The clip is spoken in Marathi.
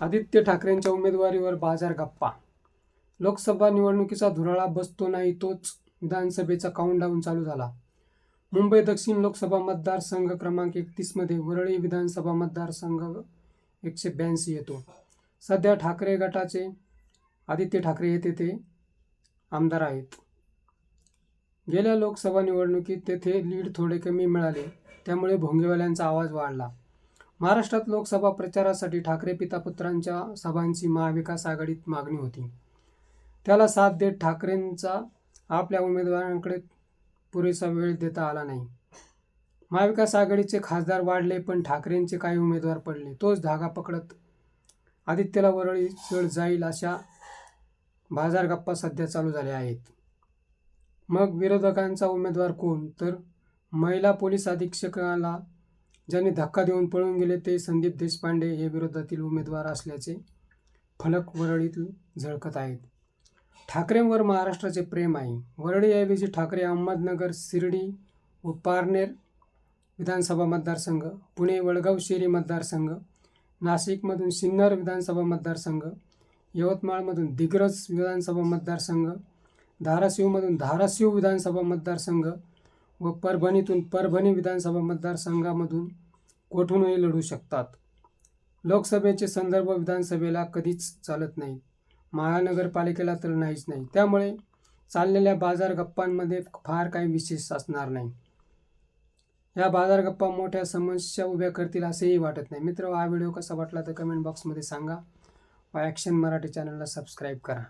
आदित्य ठाकरेंच्या उमेदवारीवर बाजार गप्पा. लोकसभा निवडणुकीचा धुराळा बसतो नाही तोच विधानसभेचा काउंटडाऊन चालू झाला. मुंबई दक्षिण लोकसभा मतदारसंघ क्रमांक एकतीसमध्ये वरळी विधानसभा मतदारसंघ एकशे ब्याऐंशी येतो. सध्या ठाकरे गटाचे आदित्य ठाकरे हे तेथे आमदार आहेत. गेल्या लोकसभा निवडणुकीत तेथे लीड थोडे कमी मिळाले त्यामुळे भोंगेवाल्यांचा आवाज वाढला. महाराष्ट्रात लोकसभा प्रचारासाठी ठाकरे पिता पुत्रांच्या सभांची महाविकास आघाडीत मागणी होती. त्याला साथ देत ठाकरेंचा आपल्या उमेदवारांकडे पुरेसा वेळ देता आला नाही. महाविकास आघाडीचे खासदार वाढले पण ठाकरेंचे काही उमेदवार पडले. तोच धागा पकडत आदित्यला वरळी चढ जाईल अशा बाजार गप्पा सध्या चालू झाल्या आहेत. मग विरोधकांचा उमेदवार कोण? तर महिला पोलीस अधीक्षकाला ज्यांनी धक्का देऊन पळून गेले ते संदीप देशपांडे हे विरोधातील उमेदवार असल्याचे फलक वरळीत झळकत आहेत. ठाकरेंवर महाराष्ट्राचे प्रेम आहे. वरळीऐवजी ठाकरे अहमदनगर शिर्डी व पारनेर विधानसभा मतदारसंघ पुणे वळगाव शेरी मतदारसंघ नाशिकमधून सिन्नर विधानसभा मतदारसंघ यवतमाळमधून दिग्रज विधानसभा मतदारसंघ धाराशिवमधून धाराशिव विधानसभा मतदारसंघ व परभणीतून परभणी विधानसभा मतदारसंघामधून कोठूनही लढू शकतात. लोकसभेचे संदर्भ विधानसभेला कधीच चालत नाही. महानगरपालिकेला तर नाहीच नाही. त्यामुळे चाललेल्या बाजार गप्पांमध्ये फार काही विशेष असणार नाही. या बाजार गप्पा मोठ्या समस्या उभ्या करतील असेही वाटत नाही. मित्र हा व्हिडिओ कसा वाटला तर कमेंट बॉक्समध्ये सांगा. व ॲक्शन मराठी चॅनलला सबस्क्राईब करा.